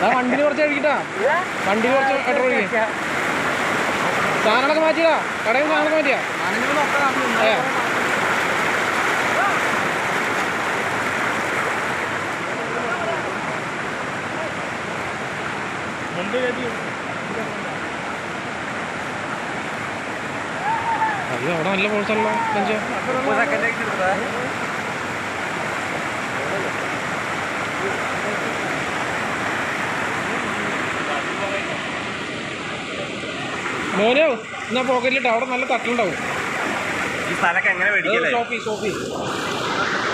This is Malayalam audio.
ആ വണ്ടിയിൽ കുറച്ച് കഴിക്കട്ടാ വണ്ടിയിൽ കുറച്ച് പെട്രോൾ ഒഴിക്കുക സാധനങ്ങളൊക്കെ മാറ്റിയടാ. കടയിൽ സാധനങ്ങളൊക്കെ മാറ്റിയാ. അയ്യോ അവിടെ നല്ല ഫോഴ്സല്ലോ മോനോ എന്നാ പോക്കറ്റിലിട്ട് അവിടെ നല്ല തട്ടുണ്ടാവും ഈ സ്ഥലമൊക്കെ എങ്ങനെ മേടിക്കല്ലേ? Shopee Shopee.